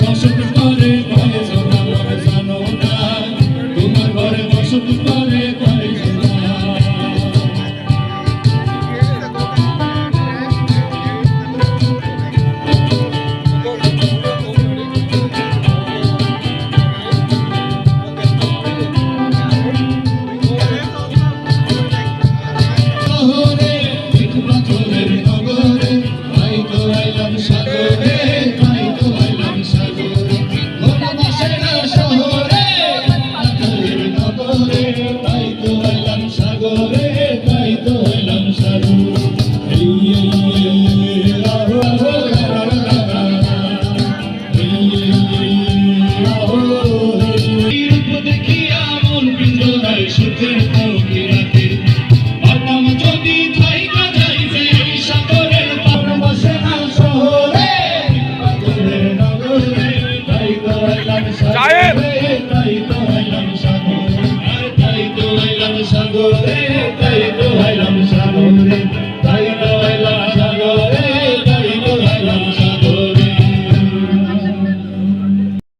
বসত করে তোমার ঘরে বসত করে agora. Santo de